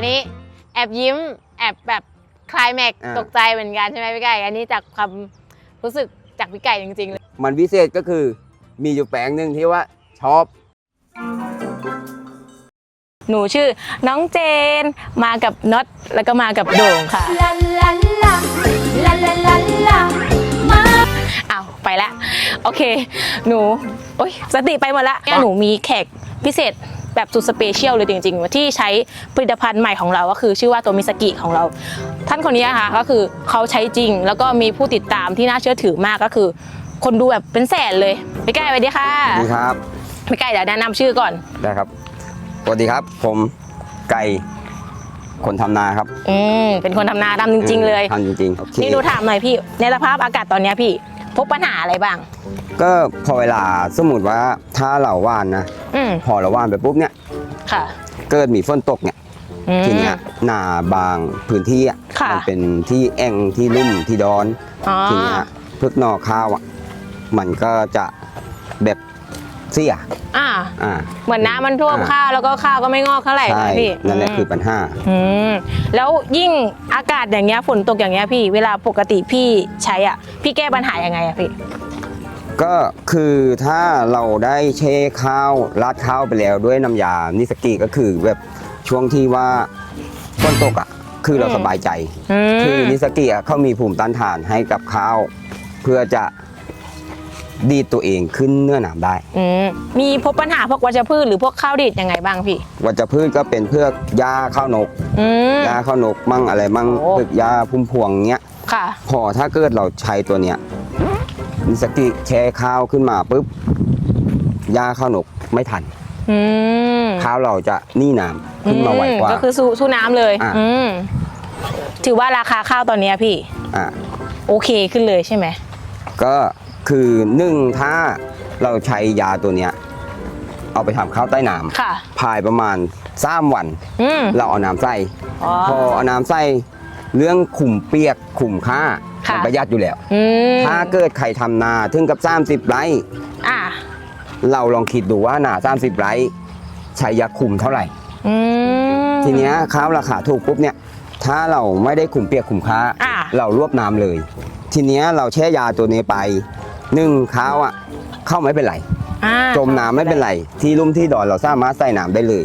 อันนี้แอบยิ้มแอบแบบคลายแม็กอ่า ตกใจเหมือนกันใช่ไหมพี่ไก่ อันนี้จากความรู้สึกจากพี่ไก่จริงๆเลย มันวิเศษก็คือมีอยู่แปลงหนึ่งที่ว่าชอบ หนูชื่อน้องเจน มากับน็อตแล้วก็มากับโด่งค่ะ ลาลาลาลาลาลาลามาอ้าวไปละ โอเค หนู โอ๊ยสติไปหมดละหนูมีแขกพิเศษ แบบสุดสเปเชียลเลยจริง ๆ ที่ใช้ผลิตภัณฑ์ใหม่ของเราก็คือชื่อว่าตัวมิสกิของเรา ท่านคนนี้ค่ะก็คือเขาใช้จริง แล้วก็มีผู้ติดตามที่น่าเชื่อถือมากก็คือ คนดูแบบเป็นแสนเลยพี่ไก่สวัสดีค่ะสวัสดีครับพี่ไก่เดี๋ยวแนะนำชื่อก่อนได้ครับสวัสดีครับ ผมไก่คนทำนาครับ อืมเป็นคนทำนาทำจริง ๆ เลยทำจริงๆโอเคนี่หนูถามหน่อยพี่ ในสภาพอากาศตอนเนี้ยพี่พ บปัญหาอะไรบ้าง ก็พอเวลาสมมติว่าถ้าเราว่านนะอืมพอเราว่านไปปุ๊บเนี่ยค่ะเกิดมีฝนตกเนี่ยอืม ทีเนี้ยนาบางพื้นที่อะค่ะ มัเป็นที่แอ่งที่ลุ่มที่ดอน อ๋อ ทีเนี้ยพึกหนอข้าวอะมันก็จะแบบ เสียอ่า อ่าเหมือนน้ำมันท่วมอ่าข้าวแล้วก็ข้าวก็ไม่งอกเท่าไหร่ใช่นะพี่นั่นแหละคือปัญหา อืมแล้วยิ่งอากาศอย่างเงี้ยฝนตกอย่างเงี้ยพี่ เวลาปกติพี่ใช้อะ พี่แก้ปัญหายังไงอะพี่ ก็คือถ้าเราได้เช่ข้าวราดข้าวไปแล้วด้วยน้ำยานิสกิก็คือแบบช่วงที่ว่าฝนตกอะ คือเราอืม สบายใจ อืม คือนิสกิอะเขามีภูมิต้านทานให้กับข้าว เพื่อจะ ดีดตัวเองขึ้นเนื้อหนามได้ อืมมีพบปัญหาพวกวัชพืชหรือพวกข้าวดิดยังไงบ้างพี่ วัชพืชก็เป็นเพื่อหญ้าข้าวนกอืม หญ้าข้าวนกมั่งอะไรมั่งโอ้พวกหญ้าพุ่มพวงเงี้ย ค่ะ พอถ้าเกิดเราใช้ตัวเนี้ยนิสกิแช่ข้าวขึ้นมาปุ๊บหญ้าข้าวนกไม่ทัน อืมข้าวเราจะนี่น้ำขึ้นมาไวกว่าก็คือสู้สู้น้ำเลย อะ อืมถือว่าราคาข้าวตอนเนี้ยพี่ อะโอเคขึ้นเลยใช่ไหม ก็ คือหนึ่งถ้าเราใช้ยาตัวเนี้ยเอาไปทำข้าวใต้น้ค่ะำภายประมาณสามวัน อืม เราเอาน้ำใส่อ๋อพอเอาน้ำใส่เรื่องขุมเปียกขุมค่าค่ะ มันประหยัดอยู่แล้ว อืมถ้าเกิดใครทำนาถึงกับ 30 ไร่อะเราลองคิดดูว่านา30 ไร่ใช้ยาคุมเท่าไหร่ อืม ทีเนี้ยข้าวราคาถูกปุ๊บเนี่ยถ้าเราไม่ได้ขุมเปียกขุมค้า อะเรารวบน้ำเลย ทีเนี้ยเราแช่ยาตัวนี้ไป หนึ่งข้าวอะเข้าไม่เป็นไร อ่าจมน้ำไม่เป็นไร ที่ลุ่มที่ดอนเราสามารถใส่น้ำได้เลย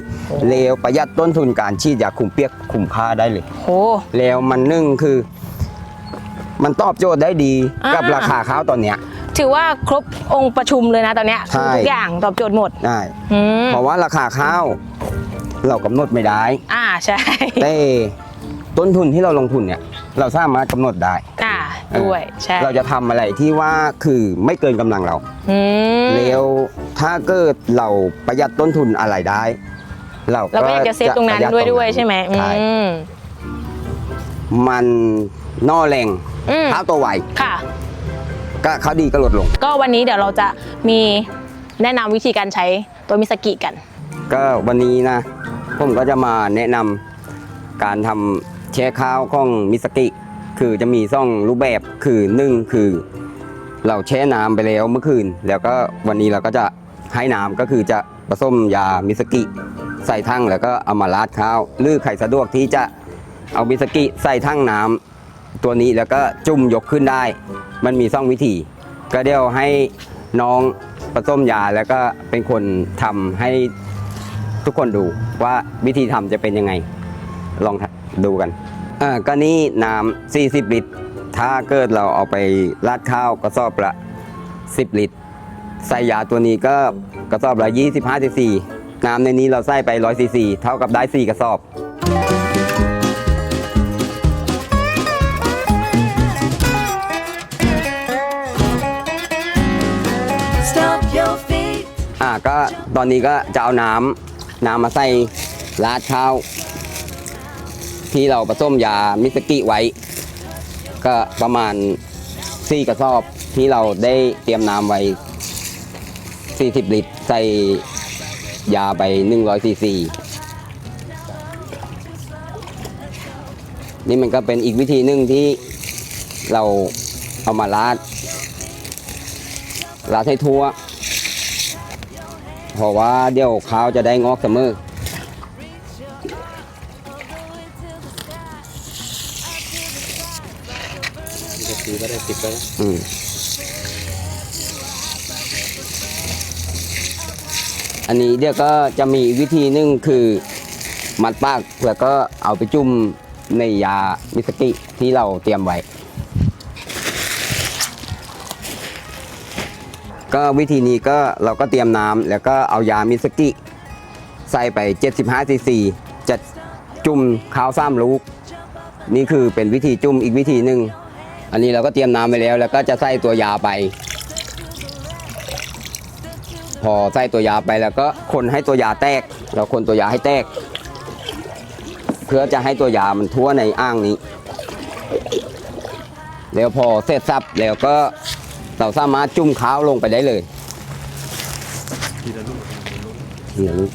เลวประหยัดต้นทุนการฉีดยาคุมเปียกคุมค้าได้เลย โห แล้วมันนึ่งคือ มันตอบโจทย์ได้ดีอ่ากั กับราคาข้าวตอนเนี้ย ถือว่าครบองค์ประชุมเลยนะตอนเนี้ยใช่ ทุกอย่างตอบโจทย์หมดได้อืมเพราะว่าราคาข้าว เรากำหนดไม่ได้ อ่าใช่ แต่ต้นทุนที่เราลงทุนเนี่ย เราสามารถกำหนดได้อ่าด้วยใช่เราจะทำอะไรที่ว่าคือไม่เกินกำลังเราอืมแล้วถ้าเกิดเราประหยัดต้นทุนอะไรได้ เราเราก็อยากจะเซฟตรงนั้นประหด้วยตด้วยใช่ไหมอืใช่มมันนอแรงอืมข้าวตัวไหวค่ะ ก็ข้าวดีก็ลดลง ก็วันนี้เดี๋ยวเราจะมีแนะนำวิธีการใช้ตัวมิสกิกัน ก็วันนี้นะ ผมก็จะมาแนะนำการทำ แช่ข้าวของมิสกิคือจะมีซ่องรูปแบบคือหนึ่งคือ เราแช่น้ำไปแล้วเมื่อคืน แล้วก็วันนี้เราก็จะให้น้ำก็คือจะผสมยามิสกิใส่ทั้งแล้วก็เอามาราดข้าวหรือใครสะดวกที่จะเอามิสกิใส่ทั้งน้ำตัวนี้แล้วก็จุ่มยกขึ้นได้ มันมีซ่องวิธี ก็เดี๋ยวให้น้องผสมยาแล้วก็เป็นคนทำให้ทุกคนดูว่าวิธีทำจะเป็นยังไงลอง ดูกันอ่าก็นี่น้ำ40 ลิตร ถ้าเกิดเราเอาไปราดข้าวกระสอบละ 10 ลิตร ใส่ยาตัวนี้ก็กระสอบละ 25ซีซีน้ำในนี้เราใส่ไป100ซีซีเท่ากับได้ 4 กระสอบ Stomp your feet อ่าก็ตอนนี้ก็จะเอาน้ำน้ำมาใส่ราดข้าว ที่เราผสมยามิสกิไว้ ก็ประมาณ4กระสอบที่เราได้เตรียมน้ำไว้ 40 ลิตร ใส่ยาไป100ซีซีนี่มันก็เป็นอีกวิธีหนึ่งที่เราเอามาราดราดให้ทั่ว เพราะว่าเดี๋ยวข้าวจะได้งอกเสมอ ได้สิบแล้วนะอืมอันนี้เดี๋ยวก็จะมีวิธีหนึงคือมัดปากแล้วก็เอาไปจุ่มในยามิสกิที่เราเตรียมไว้ ก็วิธีนี้ก็เราก็เตรียมน้ำแล้วก็เอายามิสกิใส่ไป 75ซีซีจะจุ่มข้าวซ้ำลูก นี่คือเป็นวิธีจุ่มอีกวิธีหนึ่ง อันนี้เราก็เตรียมน้ำไปแล้ว แล้วก็จะใส่ตัวยาไป พอใส่ตัวยาไปแล้วก็คนให้ตัวยาแตก เราคนตัวยาให้แตก เพื่อจะให้ตัวยามันทั่วในอ่างนี้แล้วพอเสร็จสับแล้วก็เราสามารถจุ่มข้าวลงไปได้เลยทีละลูกทีละลูก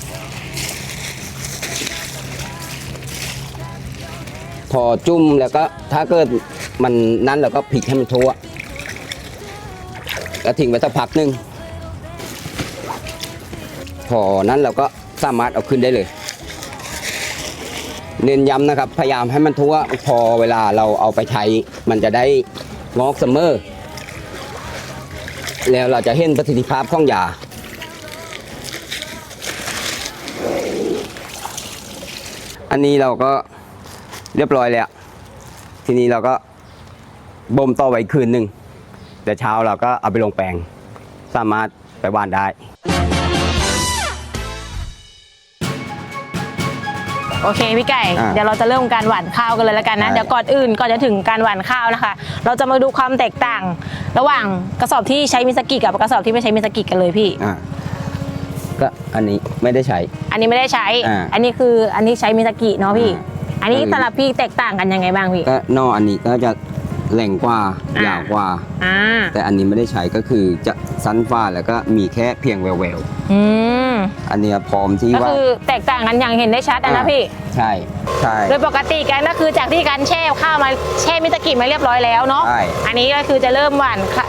พอจุ่มแล้วก็ถ้าเกิด มันนั้นเราก็พลิกให้มันทั่วแล้วทิ้งไว้สักพักหนึ่งพอนั้นเราก็สามารถเอาขึ้นได้เลย เน้นย้ำนะครับ พยายามให้มันทั่วพอเวลาเราเอาไปใช้ มันจะได้งอกเสมอแล้วเราจะเห็นประสิทธิภาพของยาอันนี้เราก็เรียบร้อยแล้ว ทีนี้เราก็ บ่มต่อไว้คืนหนึ่งแต่เช้าเราก็เอาไปลงแปลง สามารถไปหว่านได้ โอเคพี่ไก่ อ่าเดี๋ยวเราจะเริ่มการหว่านข้าวกันเลยแล้วกันนะ ได้ เดี๋ยวก่อนอื่นก่อนจะถึงการหว่านข้าวนะคะ เราจะมาดูความแตกต่าง ระหว่างกระสอบที่ใช้มิสกิกับกระสอบที่ไม่ใช้มิสกิกันเลยพี่ อ่าก็อันนี้ไม่ได้ใช้ อันนี้ไม่ได้ใช้ อ่าอันนี้คืออันนี้ใช้มิสกิเนาะพี่ อ่าอันนี้สำหรับพี่แตกต่างกันยังไงบ้างพี่ ก็นอกอันนี้ก็จะ แหล่งกว่าอ่ายยาวกว่า อ่าแต่อันนี้ไม่ได้ใช้ก็คือจะสั้นฟ้าแล้วก็มีแค่เพียงแววอืมๆอันเนี้ยพร้อมที่ก็ว่า คือแตกต่างกันอย่างเห็นได้ชัดอะนะอ่าพี่ ใช่ใช่ โดยปกติกันก็คือจากที่การแช่ข้าวมาแช่มิสกิมาเรียบร้อยแล้วเนาะ ใช่ อันนี้ก็คือจะเริ่มหว่านข้า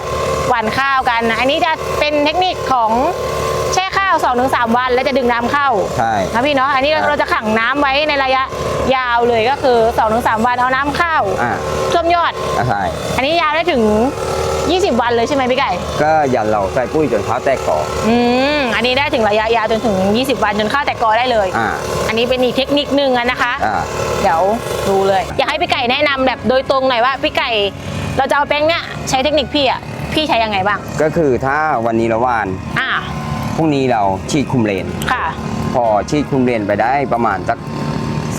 หว่านข้าวกันนะอันนี้จะเป็นเทคนิคของ แช่ข้าว2-3วัน แล้วจะดึงน้ำเข้าใช่ นะพี่เนาะอันนี้ครับ เราจะขังน้ำไว้ในระยะยาวเลยก็คือ2-3วันเอาน้ำเข้าอ่าท่วมยอดก็ใช่ อันนี้ยาวได้ถึง 20 วันเลยใช่ไหมพี่ไก่ ก็ยันเราใส่ปุ้ยจนเขาแตกก่ออืมอันนี้ได้ถึงระยะยาวจนถึง 20 วันจนข้าวแตกกอได้เลย อ่าอันนี้เป็นอีกเทคนิคหนึ่งอะนะคะ อ่า เดี๋ยวดูเลย อยากให้พี่ไก่แนะนำแบบโดยตรงหน่อยว่าพี่ไก่เราจะเอาแป้งเนี้ยใช้เทคนิคพี่อะพี่ใช้ยังไงบ้าง ก็คือถ้าวันนี้เราหว่าน อ่า พรุ่งนี้เราฉีดคุมเลน ค่ะ พอฉีดคุมเลนไปได้ประมาณสัก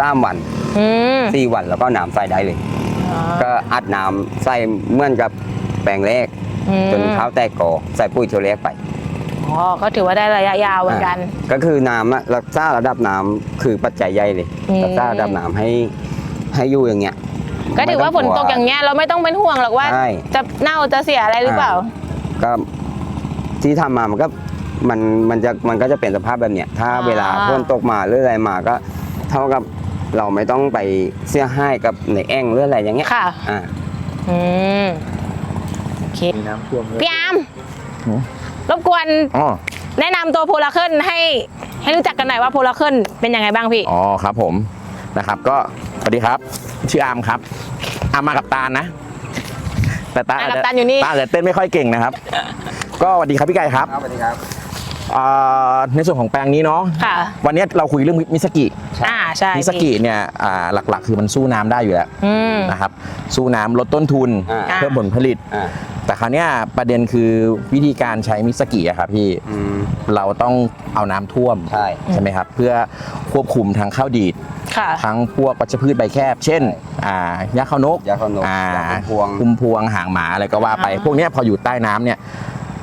สามวันอืมสี่วันแล้วก็น้ำใส่ได้เลยก็อัดน้ำใส่เหมือนกับแปลงแรก อืมจนข้าวแตกกอใส่ปุ๋ยเทวแรกไปอ๋อก็ถือว่าได้ระยะยาวเหมือนกัน อ่าก็คือน้ำอะรักษาระดับน้ำคือปัจจัยใหญ่เลยอืม รักษาระดับน้ำให้ให้อยู่อย่างเงี้ยก็ถือว่าฝนตกอย่างเงี้ยเราไม่ต้องเป็นห่วงหรอกว่า ใช่ จะเน่าจะเสียอะไรหรือเปล่า ก็ที่ทำมามันก็ มันมันจะมันก็จะเป็นสภาพแบบเนี้ยถ้าอ่าเวลาฝนตกมาหรืออะไรมาก็เท่ากับเราไม่ต้องไปเสียให้กับในแอ่งหรืออะไรอย่างเงี้ยค่ะ อ่าอืมโอเคมีน้ำท่วมเลยพี่อาร์มหือรบกวนอ๋อ แนะนำตัวโพลาเคิลให้ให้รู้จักกันหน่อยว่าโพลาเคิลเป็นยังไงบ้างพี่ อ๋อครับผมนะครับก็สวัสดีครับ ชื่ออาร์มครับอาร์มมากับตาลนะ แต่ตาอะอาจกัจะปตันอยู่นี่ ตาอาจจะเต้นไม่ค่อยเก่งนะครับ ก็สวัสดีครับพี่ไก่ครับสวัสดีครับ อ่าในส่วนของแปลงนี้เนาะค่ะ วันนี้เราคุยเรื่องมิสกิอ่าใช่มิสกิเนี่ยอ่าหลักๆ คือมันสู้น้ำได้อยู่แล้วอืม นะครับสู้น้ำลดต้นทุนอ่า เพิ่มผลผลิต อ่าแต่คราวเนี้ยประเด็นคือวิธีการใช้มิสกิอะครับพี่อืม เราต้องเอาน้ำท่วมใช่ ใช่ไหมครับ เพื่อควบคุมทางข้าวดีด ค่ะ ทั้งพวกวัชพืชใบแคบ เช่นอ่าหญ้าข้าวนกยาขนมอ่ายาคุมพวงคุมพวงหางหมาอะไรก็ว่าไป อ่า พวกเนี้ยพออยู่ใต้น้ำเนี่ย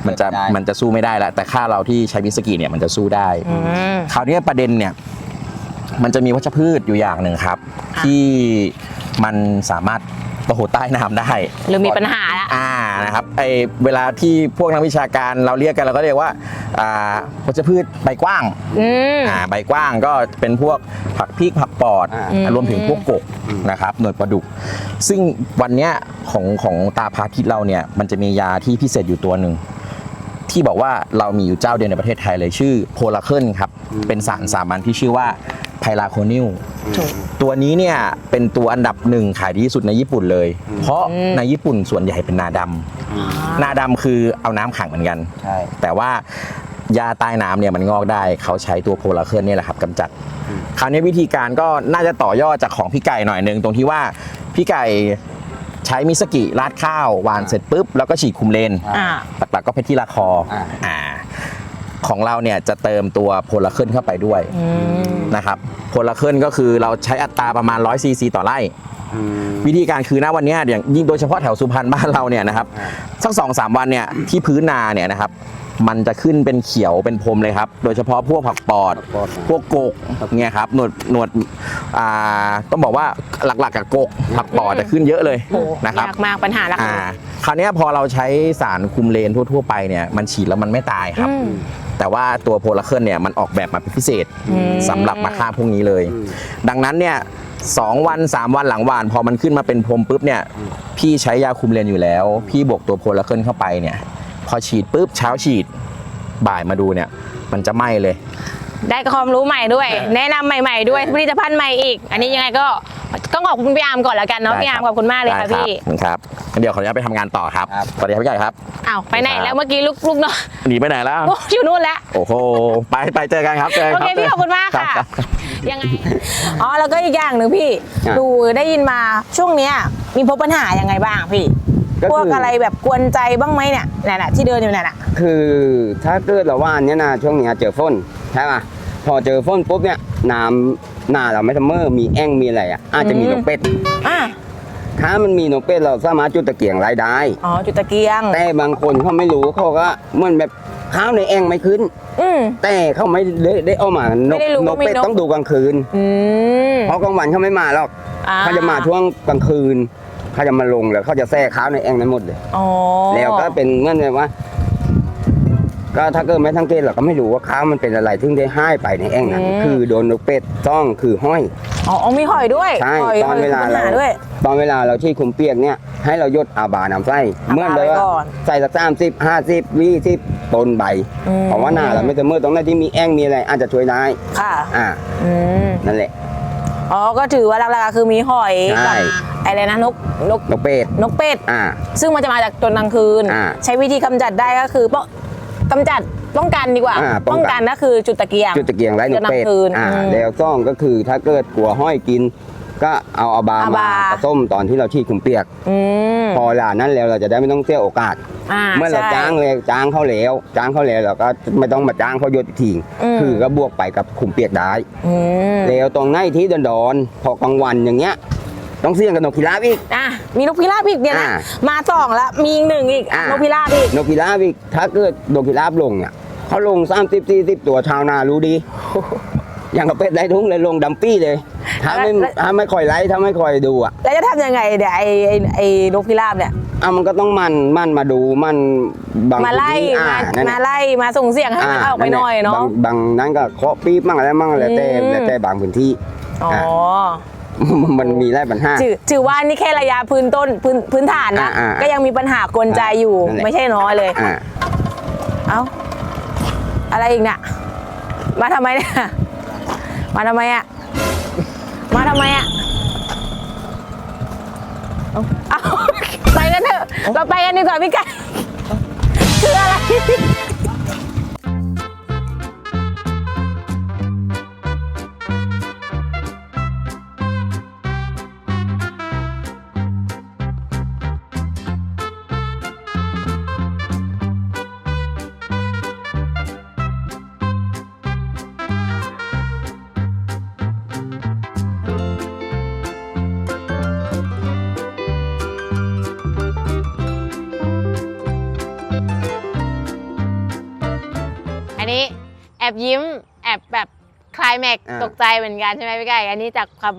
มันจะได้ มันจะสู้ไม่ได้แล้วแต่ค่าเราที่ใช้มิสกีเนี่ยมันจะสู้ได้ อืม คราวเนี้ยประเด็นเนี่ยมันจะมีวัชพืชอยู่อย่างหนึ่งครับ ค่ะ ที่มันสามารถโตใต้น้ำได้หรือมีปัญหาละ อ่านะครับไอเวลาที่พวกนักวิชาการเราเรียกกันเราก็เรียกว่าอ่าวัชพืชใบกว้างอืม อ่าใบกว้างก็เป็นพวกผักพริกผักปอดอ่า อืม รวมถึงพวกกกนะครับหน่วยปลาดุก ซึ่งวันเนี้ยของของตาพาทิตย์เราเนี่ยมันจะมียาที่พิเศษอยู่ตัวหนึ่ง ที่บอกว่าเรามีอยู่เจ้าเดียวในประเทศไทยเลยชื่อโพลาเคิลครับเป็นสารสามัญที่ชื่อว่าไพลาโคนิลตัวนี้เนี่ยเป็นตัวอันดับหนึ่งขายดีที่สุดในญี่ปุ่นเลย เพราะในญี่ปุ่นส่วนใหญ่เป็นนาดำนาดำคือเอาน้ำขังเหมือนกันใช่แต่ว่ายาใต้น้ำเนี่ยมันงอกได้ เขาใช้ตัวโพลาเคิลเนี่ยแหละครับกำจัด คราวนี้วิธีการก็น่าจะต่อยอดจากของพี่ไก่หน่อยหนึงตรงที่ว่าพี่ไก่ ใช้มิสกิราดข้าวหวานเสร็จปุ๊บแล้วก็ฉีดคุมเลนอ่า หลักๆก็เพชรที่ละคออาอ่าของเราเนี่ยจะเติมตัวโพลาเคิลเข้าไปด้วยอืมนะครับโพลาเคิลก็คือเราใช้อัตราประมาณ100ซีซีต่อไร่ วิธีการคือณวันเนี้ยอย่างยิ่งโดยเฉพาะแถวสุพรรณบ้านเราเนี่ยนะครับอ่าสักสองสามวันเนี่ยที่พื้นนาเนี่ยนะครับมันจะขึ้นเป็นเขียวเป็นพรมเลยครับ โดยเฉพาะพวกผักปอดผักปอดพวกกกเนี่ยครับหนวดหนวด อ่าต้องบอกว่าหลักๆกับกกผักปอดจะขึ้นเยอะเลยโอ้นะครับ ยากมากปัญหาหลักอ่าคราวเนี้ยพอเราใช้สารคุมเลนทั่ว ๆ ไปเนี่ยมันฉีดแล้วมันไม่ตายครับ อืม แต่ว่าตัวโพลาเคิลเนี่ยมันออกแบบมาเป็นพิเศษอืม สำหรับมาฆ่าพวกนี้เลย ดังนั้นเนี่ยสองวัน 3 วันหลังหวาน พอมันขึ้นมาเป็นพรมปุ๊บเนี่ยพี่ใช้ยาคุมเลนอยู่แล้ว พี่บวกตัวโพลาเคิลเข้าไปเนี่ย พอฉีดปุ๊บเช้าฉีดบ่ายมาดูเนี่ย มันจะไหม้เลย ได้ความรู้ใหม่ด้วย แนะนำใหม่ ๆ ด้วยผลิตภัณฑ์ใหม่อีก อันนี้ยังไงก็ต้องขอบคุณพี่อาร์มก่อนแล้วกันเนาะได้พี่อาร์มคขรับอบคุณมากเลยได้ค่ะรับพี่ขอบคุณครับงั้นเดี๋ยวขออนุญาตไปทำงานต่อครับครับ สวัสดีครับพี่ใหญ่ครับ อ้าวไปไหนครับแล้วเมื่อกี้ลูกลูกเนาะหนีไปไหนแล้วโอ้อยู่นู่นแล้ว โอ้โห ไปไปเจอกันครับเจอกันโอครับ เคพี่ขอบคุณมากค่ะ รับ ยังไง อ๋อ แล้วก็อีกอย่างหนึ่งพี่ อะ ดูได้ยินมาช่วงเนี้ยมีพบปัญหายังไงบ้างพี่ก็คือพวกอะไรแบบกวนใจบ้างไหมเนี่ยนั่นน่ะที่เดินอยู่นั่นน่ะ คือถ้าเกิดเราว่าอันเนี้ยนะช่วงเนี้ยเจอฝน ใช่ป่ะพอเจอฝนปุ๊บเนี่ยน้ำหน้าเราไม่ทำเมอร์มีแอ่งมีอะไรอะอาจจะมีนกเป็ดอะถ้ามันมีนกเป็ดเราสามารถจุดตะเกียงรายได้ อ๋อ จุดตะเกียง แต่บางคนเขาไม่รู้เขาก็เหมือนแบบข้าวในแอ่งไม่ขึ้นอืมแต่เขาไม่ได้ได้เอามานไม่กได้รู้นว่ากมีเป็ดนกต้องดูกลางคืนอืมเพราะกลางวันเขาไม่มาหรอกอ่เขาจะมาช่วงกลางคืนเขาจะมาลงแล้วเขาจะแทรกข้าวในแอ่งนั้นหมดเลยอ๋อแล้วก็เป็นเหมื่อนแบบว่า ก็ถ้าเกิดไม่ทั้งเกตเราก็ไม่รู้ว่าข้าวมันเป็นอะไรถึงได้ให้ไปในแอ่งนั้นคือโดนนกเป็ดต้องคือห้อย อ๋ออ๋อมีหอยด้วยใช่หอยตอนเวลาหอยมีปัญเราหด้วย ตอนเวลาเราที่คุมเปียกเนี่ยให้เรายดอาบาน้ำไส้อาบาเมื่อเลยว่าไว้ก่อนใส่สักสามสิบห้าสิบวีสิบต้นใบอืม เพราะว่าหน้าเราไม่เสมอตรงไหนที่มีแอ่งมีอะไรอาจจะช่วยได้ค่ะอ่าอืมนั่นแหละ อ๋อก็ถือว่าหลักๆคือมีหอยใช่ กับอะไรนะนกนกนกเป็ดนกเป็ด อ่า ซึ่งมันจะมาจากตอนกลางคืน อ่า ใช้วิธีกำจัดได้ก็คือป้อง กำจัดป้องกันดีกว่า อ่าป้ป้อองงกักันนก็คือจุดตะเกียง จุดตะเกียงไร้นกเป็ดจะนำคืนอ่าอืมแล้วซ่องก็คือถ้าเกิดกลัวห้อยกิน ก็เอาอาบาอามาบาผสมตอนที่เราที่คุมเปียก อืมพอเวลานั้นแล้วเราจะได้ไม่ต้องเสียโอกาสอ่าเมื่อเราใช่ จ้างเลยจ้างเขาแล้วจ้างเขาแล้วเราก็ไม่ต้องมาจ้างเขายศอีกทีอืม คือก็บวกไปกับคุมเปียกได้อืมแล้วตรงไหนที่ดอนๆพอกลางวันอย่างเงี้ย ต้องเสี่ยงกับนกพิราบอีก อะมีนกพิราบอีกเนี่ยนะ อ่ามาสองแล้วมีอีกหนึ่งอีกอ่านนกพิราบอีก นกพิราบอีกถ้าเกิดนกพิราบลงเนี่ยเขาลงสามสิบสี่สิบตัวชาวนารู้ดี อย่างกับเป็ดไรทุ่งเลยลงดัมปี้เลย ถ้าไม่แล้ว ถ้าไม่คอยไล่ถ้าไม่คอยดูอะแล้วจะทำยังไงเดี๋ยวไอ้ไอ้ไอ้นกพิราบเนี่ย อะมันก็ต้องมันมันมาดูมันบางมาไล่พื้นที่อ่มานั่นมาแหละ ไล่มาส่งเสียงให้มันออกไปหน่อยเนาะบางบางนั้นก็เคาะปี๊บมั่งอะไรมั่งแล้วแต่อืม แล้วแต่บางพื้นที่อ๋อ มันมีไล่ปัญหาถือถือว่านี่แค่ระยะพื้นต้นพื้นพื้นฐานนะอ่าอ่าก็ยังมีปัญหากวนใจอยู่นั่นแหละไม่ใช่น้อยเลยอ่าเอ้าอะไรอีกเนี่ยมาทำไมเนี่ยมาทำไมอะมาทำไมอะเอาเอาไปกันเถอะเราไปกันดีกว่าพี่ไก่คืออะไร อบยิ้ม แอบแบบคลายแม็กอ่า ตกใจเหมือนกันใช่ไหมพี่ไก่ อันนี้จากความ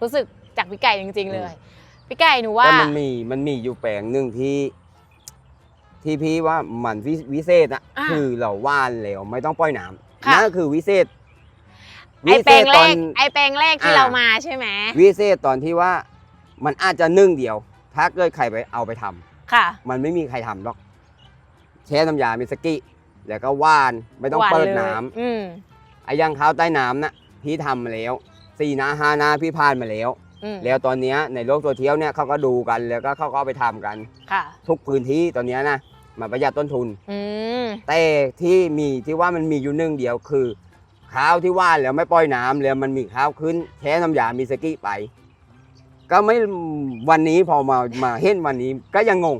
รู้สึกจากพี่ไก่จริง ๆ เลย พี่ไก่หนูว่าก็มันมีมันมีอยู่แปลงหนึ่งที่ ที่พี่ว่ามันวิวิเศษอะอ่าคือเราว่านแล้วไม่ต้องปล่อยน้ำค่ะ นั่นก็คือวิเศษไอแปลงแรตอน กไอแปลงแรกที่อ่า เรามาใช่ไหมวิเศษตอนที่ว่ามันอาจจะนึ่งเดียว ถ้าเกิดใครไปเอาไปทำค่ะ มันไม่มีใครทำหรอกแช่น้ำยามิสกิ แล้วก็ว่านไม่ต้องหวานเปิดเลยน้ำอืมไอ้ย่างข้าวใต้น้ำน่ะพี่ทำมาแล้วสี่นาห้านาพี่ผ่านมาแล้ว อืมแล้วตอนเนี้ยในโลกโซเชียลเนี่ยเขาก็ดูกันแล้วก็เขาก็เอาไปทำกัน ค่ะทุกพื้นที่ตอนเนี้ยนะมาประหยัดต้นทุน อืมแต่ที่มีที่ว่ามันมีอยู่หนึ่งเดียวคือข้าวที่ว่านแล้วไม่ปล่อยน้ำแล้วมันมีข้าวขึ้นแช่น้ำยามิสกิไป ก็ไม่วันนี้พอมามาเห็นวันนี้ก็ยังงง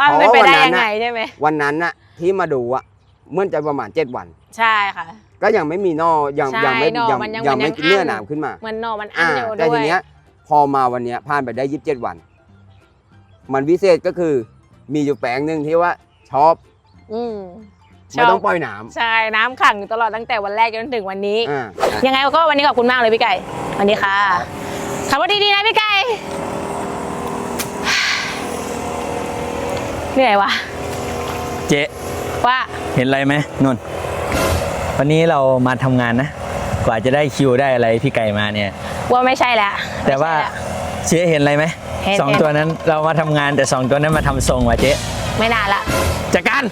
อะมันเป็นไปได้เพราะว่าวันนั้นยังไงน่ะใช่ไหมวันนั้นน่ะ ที่มาดูอะเมื่อจะประมาณเจ็ดวัน ใช่ค่ะ ก็ยังไม่มีนอยังใช่ยังไม่นอยังมันยังยังไม่มันยัง เนื้ออั้นหนามขึ้นมามันหนอมันอั้นอ่าอยู่แต่ด้วทีย เนี้ยพอมาวันเนี้ยผ่านไปได้ยีิบเจ็ดวัน มันวิเศษก็คือมีอยู่แปลงหนึ่งที่ว่าชอบอืมไม่ต้องปล่อยน้ำใช่น้ำขังอยู่ตลอดตั้งแต่วันแรกจนถึงวันนี้ อ่า ยังไงก็วันนี้ขอบคุณมากเลยพี่ไก่วันนี้ค่ะขับรถดีๆนะพี่ไก่ เหนื่อยวะเจ๊ ว่าเห็นอะไรไหมนุ่น วันนี้เรามาทำงานนะ กว่าจะได้คิวได้อะไรพี่ไก่มาเนี่ย ว่าไม่ใช่แล้วแต่ว่าไม่ใช่ละ เจ๊เห็นอะไรไหมเห็นสองเห็น ตัวนั้นเรามาทำงานแต่สองตัวนั้นมาทำทรงว่ะเจ๊ไม่นานละจัดการ